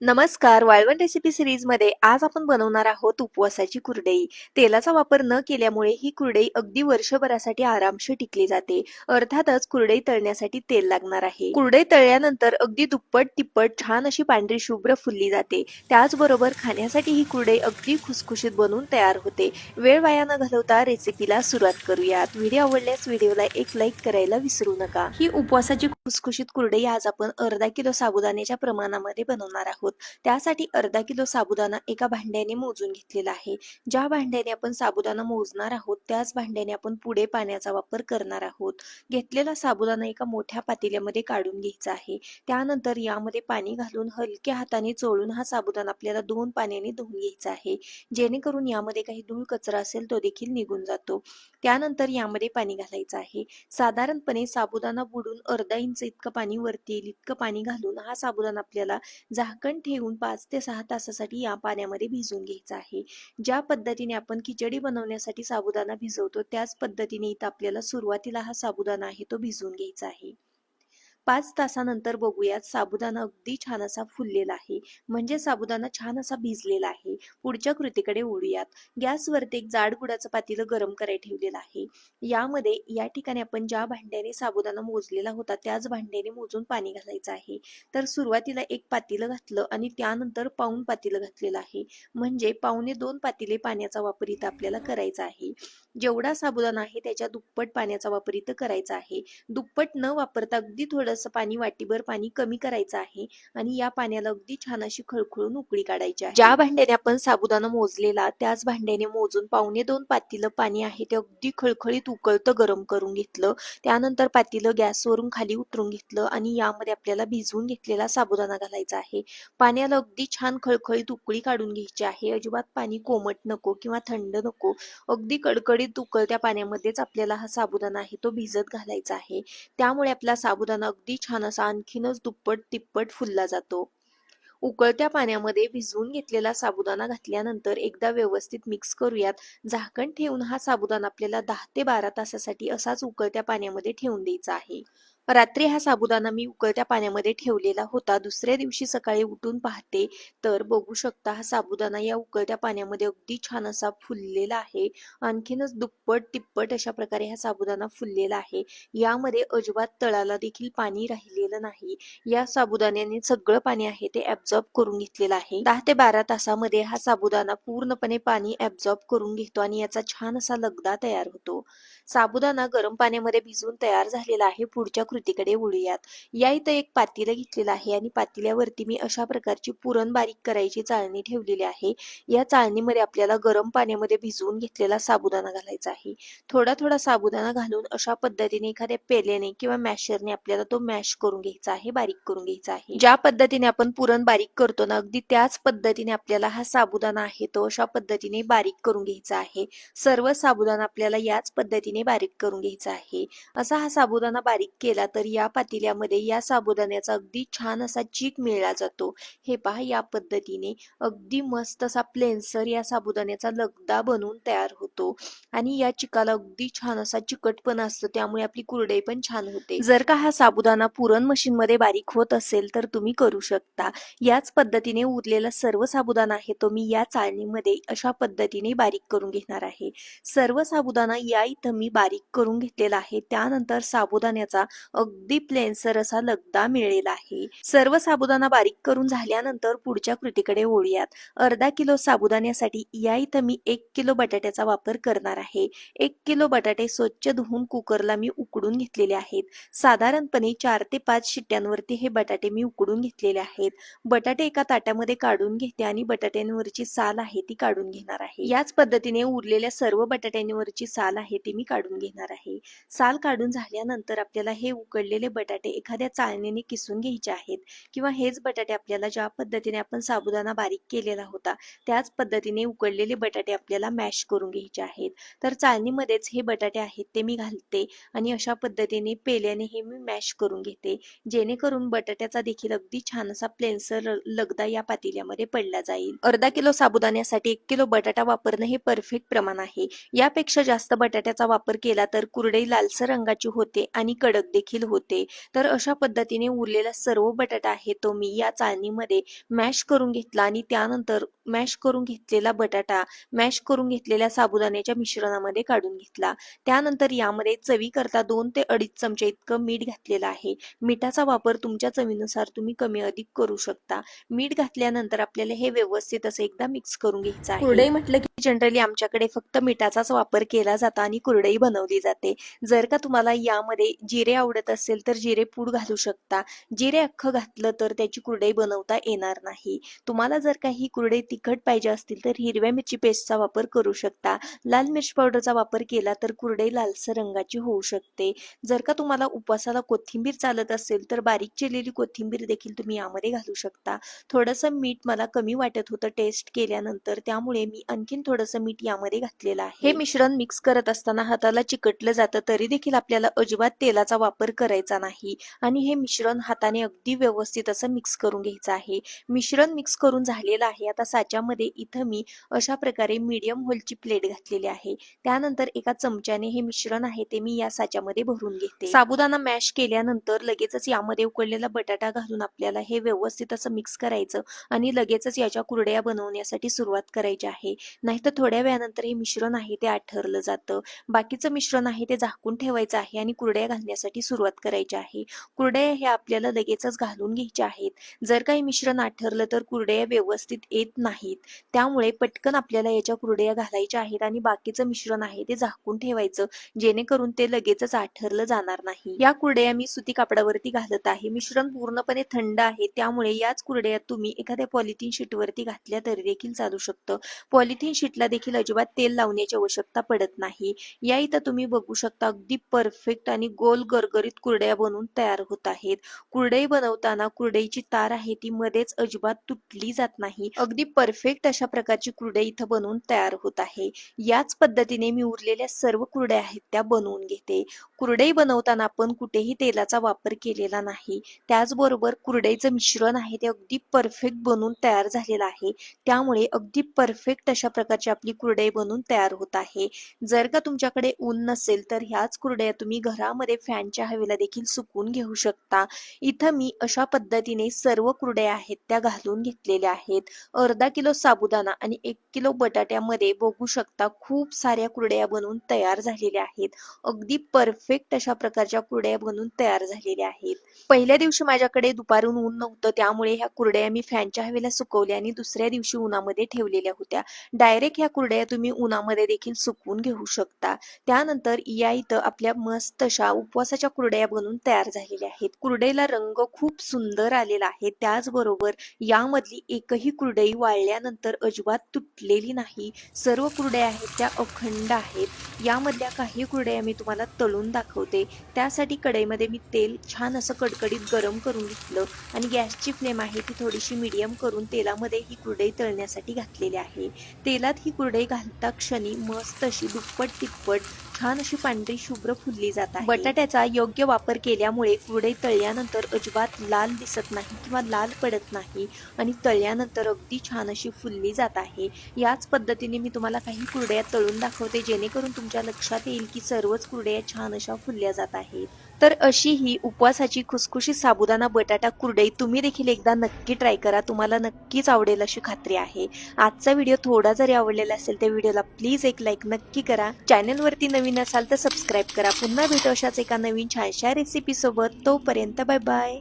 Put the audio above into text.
नमस्कार. वाळवण रेसिपी सिरीजमध्ये आज आपण बनवणार आहोत उपवासाची कुरडई. तेलाचा वापर न केल्यामुळे ही कुरडई अगदी वर्षभरासाठी आरामशीर टिकली जाते. अर्थातच कुरडई तळण्यासाठी तेल लागणार आहे. कुरडई तळल्यानंतर अगदी दुप्पट तिप्पट छान अशी पांढरी शुभ्र फुलली जाते. त्याचबरोबर खाण्यासाठी ही कुरडई अगदी खुसखुशीत बनवून तयार होते. वेळ वाया न घालवता रेसिपीला सुरुवात करूयात. व्हिडिओ आवडल्यास व्हिडिओला एक लाईक करायला विसरू नका. ही उपवासाची खुसखुशीत कुरडई आज आपण अर्धा किलो साबुदाण्याच्या प्रमाणामध्ये बनवणार आहोत. त्यासाठी अर्धा किलो साबुदाणा एका भांड्याने मोजून घेतलेला आहे. ज्या भांड्याने आपण साबुदाणा मोजणार आहोत त्याच भांड्याने आपण पुढे पाण्याचा वापर करणार आहोत. घेतलेला साबुदाणा एका मोठ्या पातेल्यामध्ये काढून घ्यायचा आहे. त्यानंतर यामध्ये पाणी घालून हलक्या हाताने चोळून हा साबुदाणा आपल्याला दोन पाण्याने धुवून घ्यायचा आहे. जेणेकरून यामध्ये काही धूळ कचरा असेल तो देखील निघून जातो. त्यानंतर यामध्ये पाणी घालायचं आहे. साधारणपणे साबुदाणा बुडून अर्धा इंच इतकं पाणी वरती येईल. इतकं पाणी घालून हा साबुदाणा आपल्याला झाकण ठेवून पाच ते सहा तासासाठी या पाण्यामध्ये भिजवून घ्यायचा आहे. ज्या पद्धतीने आपण खिचडी बनवण्यासाठी साबुदाणा भिजवतो त्याच पद्धतीने इथं आपल्याला सुरुवातीला हा साबुदाणा आहे तो भिजवून घ्यायचा आहे. पाच तासानंतर बघूयात साबुदाणा अगदी छान असा फुललेला आहे. म्हणजे साबुदाणा छान असा भिजलेला आहे. पुढच्या कृतीकडे ओढूयात गॅसवरती एक जाड गुडाचं पातेलं गरम करायला ठेवलेलं आहे. यामध्ये या ठिकाणी आपण ज्या भांड्याने साबुदाणा मोजलेला होता त्याच भांड्याने मोजून पाणी घालायचं आहे. तर सुरुवातीला एक पातेलं घातलं आणि त्यानंतर पाऊन पातेलं घातलेलं आहे. म्हणजे पावणे दोन पातेले पाण्याचा वापर इथं आपल्याला करायचा आहे. जेवढा साबुदाणा आहे त्याच्या दुप्पट पाण्याचा वापर इथं करायचा आहे. दुप्पट न वापरता अगदी थोडं थोडंसं पाणी वाटीभर पाणी कमी करायचं आहे आणि या पाण्याला अगदी छान अशी खळखळून उकळी काढायची आहे. ज्या भांड्याने आपण साबुदाणा मोजलेला त्याच भांड्याने मोजून पावणे दोन पातीलं पाणी आहे ते अगदी खळखळीत उकळतं गरम करून घेतलं. त्यानंतर पातीलं गॅसवरून खाली उतरून घेतलं आणि यामध्ये आपल्याला भिजवून घेतलेला साबुदाणा घालायचा आहे. पाण्याला अगदी छान खळखळीत उकळी काढून घ्यायची आहे. अजिबात पाणी कोमट नको किंवा थंड नको. अगदी कडकडीत उकळत्या पाण्यामध्येच आपल्याला हा साबुदाणा आहे तो भिजत घालायचा आहे. त्यामुळे आपला साबुदाणा अगदी छान असा आणखीनच दुप्पट तिप्पट फुलला जातो. उकळत्या पाण्यामध्ये भिजवून घेतलेला साबुदाणा घातल्यानंतर एकदा व्यवस्थित मिक्स करूयात. झाकण ठेवून हा साबुदाणा आपल्याला दहा ते बारा तासासाठी असाच उकळत्या पाण्यामध्ये ठेवून द्यायचा आहे. रात्री हा साबुदाणा मी उकळत्या पाण्यामध्ये ठेवलेला होता. दुसऱ्या दिवशी सकाळी उठून पाहते तर बघू शकता हा साबुदाणा या उकळत्या पाण्यामध्ये अगदी छान असा फुललेला आहे. आणखीनच दुप्पट तिप्पट अशा प्रकारे हा साबुदाणा फुललेला आहे. यामध्ये अजिबात तळाला देखील पाणी राहिलेलं नाही. या साबुदाण्याने सगळं पाणी आहे ते ऍब्झॉर्ब करून घेतलेलं आहे. दहा ते बारा तासामध्ये हा साबुदाणा पूर्णपणे पाणी ऍब्झॉर्ब करून घेतो आणि याचा छान असा लगदा तयार होतो. साबुदाणा गरम पाण्यामध्ये भिजून तयार झालेला आहे. पुढच्या कृतीकडे वळूयात. या इथं एक पातेलं घेतलेलं आहे आणि पातेल्यावरती मी अशा प्रकारची पुरण बारीक करायची चाळणी ठेवलेली आहे. या चाळणीमध्ये आपल्याला गरम पाण्यामध्ये भिजवून घेतलेला साबुदाणा घालायचा आहे. थोडा थोडा साबुदाणा घालून अशा पद्धतीने एखाद्या पेल्याने किंवा मॅशरने आपल्याला तो मॅश करून घ्यायचा आहे बारीक करून घ्यायचा आहे. ज्या पद्धतीने आपण पुरण बारीक करतो ना अगदी त्याच पद्धतीने आपल्याला हा साबुदाणा आहे तो अशा पद्धतीने बारीक करून घ्यायचा आहे. सर्व साबुदाणा आपल्याला याच पद्धतीने बारीक करून घ्यायचा आहे. असा हा साबुदाणा बारीक केला तर या पातेल्यामध्ये या साबुदाण्याचा अगदी छान असा चीक मिळला जातो. हे पहा या पद्धतीने अगदी मस्त असा प्लेन्सर या साबुदाण्याचा लगदा बनवून तयार होतो. आणि या चिकाला अगदी छान असा चिकटपणा असतो त्यामुळे आपली कुरडई पण छान होते. जर का हा साबुदाणा पुरण मशीन मध्ये बारीक होत असेल तर तुम्ही करू शकता. याच पद्धतीने उरलेला सर्व साबुदाणा आहे तो मी या चाळणीमध्ये अशा पद्धतीने बारीक करून घेणार आहे. सर्व साबुदाणा या इथं मी बारीक करून घेतलेला आहे. त्यानंतर साबुदाण्याचा अगदी प्लेनसर असा लगदा मिळेल आहे. सर्व साबुदाणा बारीक करून झाल्यानंतर पुढच्या कृतीकडे ओढूयात अर्धा किलो साबुदाण्यासाठी या इथं मी एक किलो बटाट्याचा वापर करणार आहे. एक किलो बटाटे स्वच्छ धुवून कुकरला मी उकडून घेतलेले आहेत. साधारणपणे चार ते पाच शिट्ट्यांवरती हे बटाटे मी उकडून घेतलेले आहेत. बटाटे एका ताट्यामध्ये काढून घेते आणि बटाट्यांवरची साल आहे ती काढून घेणार आहे. याच पद्धतीने उरलेल्या सर्व बटाट्यांवरची साल आहे ती मी काढून घेणार आहे. साल काढून झाल्यानंतर आपल्याला हे उकडलेले बटाटे एखाद्या चाळणीने किसून घ्यायचे आहेत किंवा हेच बटाटे आपल्याला ज्या पद्धतीने आपण साबुदाणा बारीक केलेला होता त्याच पद्धतीने उकडलेले बटाटे आपल्याला मॅश करून घ्यायचे आहेत. तर चाळणीमध्येच हे बटाटे आहेत ते मी घालते आणि अशा पद्धतीने पेल्याने हे मी मॅश करून घेते. जेणेकरून बटाट्याचा देखील अगदी छान असा प्लेन्सर लगदा या पातेल्यामध्ये पडला जाईल. अर्धा किलो साबुदाण्यासाठी एक किलो बटाटा वापरणं हे परफेक्ट प्रमाण आहे. यापेक्षा जास्त बटाट्याचा वापर केला तर कुरडई लालसर रंगाची होते आणि कडक देखील देखील होते. तर अशा पद्धतीने उरलेला सर्व बटाटा आहे तो मी या चाळणीमध्ये मॅश करून घेतला आणि त्यानंतर मॅश करून घेतलेला बटाटा मॅश करून घेतलेल्या साबुदाण्याच्या मिश्रणामध्ये काढून घेतला. त्यानंतर यामध्ये चवीकरता दोन ते अडीच चमचे इतकं मीठ घातलेलं आहे. मिठाचा वापर तुमच्या चवीनुसार तुम्ही कमी अधिक करू शकता. मीठ घातल्यानंतर आपल्याला हे व्यवस्थित असं एकदा मिक्स करून घ्यायचं आहे. कुरडई म्हटलं की जनरली आमच्याकडे फक्त मिठाचाच वापर केला जातो आणि कुरडई बनवली जाते. जर का तुम्हाला यामध्ये जिरे आवडत असेल तर जिरे पूड घालू शकता. जिरे अख्खं घातलं तर त्याची कुरडई बनवता येणार नाही. तुम्हाला जर काही कुरडई तिखट पाहिजे असतील तर हिरव्या मिरची पेस्टचा वापर करू शकता. लाल मिर्च पावडरचा वापर केला तर कुरडई लालसर रंगाची होऊ शकते. जर का तुम्हाला उपवासाला कोथिंबीर चालत असेल तर बारीक चिरलेली कोथिंबीर देखील तुम्ही यामध्ये घालू शकता. थोडंसं मीठ मला कमी वाटत होतं टेस्ट केल्यानंतर त्यामुळे मी आणखीन थोडंसं मीठ यामध्ये घातलेलं आहे. हे मिश्रण मिक्स करत असताना हाताला चिकटलं जातं तरी देखील आपल्याला अजिबात तेलाचा वापर करायचा नाही. आणि हे मिश्रण हाताने अगदी व्यवस्थित असं मिक्स करून घ्यायचं आहे. मिश्रण मिक्स करून झालेलं आहे. आता साच्यामध्ये इथं मी अशा प्रकारे मीडियम होलची प्लेट घातलेली आहे. त्यानंतर एका चमच्याने हे मिश्रण आहे ते मी या साच्यामध्ये भरून घेते. साबुदाणा मॅश केल्यानंतर लगेचच यामध्ये उकडलेला बटाटा घालून आपल्याला हे व्यवस्थित असं मिक्स करायचं आणि लगेचच याच्या कुरड्या बनवण्यासाठी सुरुवात करायची आहे. नाहीतर थोड्या वेळानंतर हे मिश्रण आहे ते आठरलं जातं. बाकीचं मिश्रण आहे ते झाकून ठेवायचं आहे आणि कुरड्या घालण्यासाठी सुरुवात करायची आहे. कुरड्या हे आपल्याला लगेचच घालून घ्यायच्या आहेत. जर काही मिश्रण आठरलं तर कुरड्या व्यवस्थित येत नाही. नाहीत. त्यामुळे पटकन आपल्याला याच्या कुरड्या घालायच्या आहेत आणि बाकीचं मिश्रण आहे ते झाकून ठेवायचं जेणेकरून ते लगेचच आठरलं जाणार नाही. या कुरड्या मी सुती कापडावरती घालत आहे. मिश्रण पूर्णपणे थंड आहे. त्यामुळे याच कुरड्या तुम्ही एखाद्या पॉलिथिन शीटवरती घातल्या तरी देखील चालू शकतं. पॉलिथिन शीटला देखील अजिबात तेल लावण्याची आवश्यकता पडत नाही. या इथं तुम्ही बघू शकता अगदी परफेक्ट आणि गोल गरगरीत कुरड्या बनवून तयार होत आहेत. कुरडई बनवताना कुरडईची तार आहे ती मध्येच अजिबात तुटली जात नाही. अगदी परफेक्ट अशा प्रकारची कुरडे इथं बनवून तयार होत आहे. याच पद्धतीने मी उरलेल्या सर्व कुरड्या आहेत त्या बनवून घेते. कुरडई बनवताना आपण कुठेही तेलाचा वापर केलेला नाही. त्याचबरोबर कुरडईचं मिश्रण आहे ते अगदी परफेक्ट बनवून तयार झालेलं आहे. त्यामुळे अगदी परफेक्ट अशा प्रकारची आपली कुरडई बनवून तयार होत आहे. जर का तुमच्याकडे ऊन नसेल तर ह्याच कुरड्या तुम्ही घरामध्ये फॅनच्या हवेला देखील सुकून घेऊ शकता. इथं मी अशा पद्धतीने सर्व कुरड्या आहेत त्या घालून घेतलेल्या आहेत. अर्धा किलो साबुदाणा आणि एक किलो बटाट्यामध्ये बघू शकता खूप साऱ्या कुरड्या बनवून तयार झालेल्या आहेत. अगदी परफेक्ट अशा प्रकारच्या कुरड्या बनवून तयार झालेल्या आहेत. पहिल्या दिवशी माझ्याकडे दुपारून ऊन नव्हतं त्यामुळे ह्या कुरड्या मी फॅनच्या हवेला सुकवल्या आणि दुसऱ्या दिवशी उन्हामध्ये ठेवलेल्या होत्या. डायरेक्ट ह्या कुरड्या तुम्ही उन्हामध्ये देखील सुकवून घेऊ शकता. त्यानंतर या इथं आपल्या मस्त अशा उपवासाच्या कुरड्या बनवून तयार झालेल्या आहेत. कुरडेला रंग खूप सुंदर आलेला आहे. त्याचबरोबर यामधली एकही कुरडई गाळल्यानंतर अजिबात तुटलेली नाही. सर्व कुरड्या आहेत त्या अखंड आहेत. यामधल्या काही कुरड्या मी तुम्हाला तळून दाखवते. त्यासाठी कढईमध्ये मी तेल छान असं कडकडीत गरम करून घेतलं आणि गॅसची फ्लेम आहे ती थोडीशी मीडियम करून तेलामध्ये ही कुरडई तळण्यासाठी घातलेली आहे. तेलात ही कुरडई घालता क्षणी मस्त अशी दुप्पट तिप्पट छान अशी पांढरी शुभ्र फुलली जात आहे. बटाट्याचा योग्य वापर केल्यामुळे कुरडई तळल्यानंतर अजिबात लाल दिसत नाही किंवा लाल पडत नाही आणि तळल्यानंतर अगदी छान अशी फुलली जात आहे. याच पद्धतीने मी तुम्हाला काही कुरड्या तळून दाखवते जेणेकरून तुमच्या लक्षात येईल की सर्वच कुरड्या छान अशा फुलल्या जात आहेत. तर अशी ही उपवासाची खुसखुशीत साबुदाणा बटाटा कुरडई तुम्ही देखील एकदा नक्की ट्राय करा. तुम्हाला नक्कीच आवडेल अशी खात्री आहे. आजचा व्हिडिओ थोडा जरी आवडलेला असेल त्या व्हिडिओला प्लीज एक लाईक नक्की करा. चॅनलवरती नवीन असाल तर सबस्क्राईब करा. पुन्हा भेटू अशाच एका नवीन छानशा रेसिपी सोबत. तोपर्यंत बाय बाय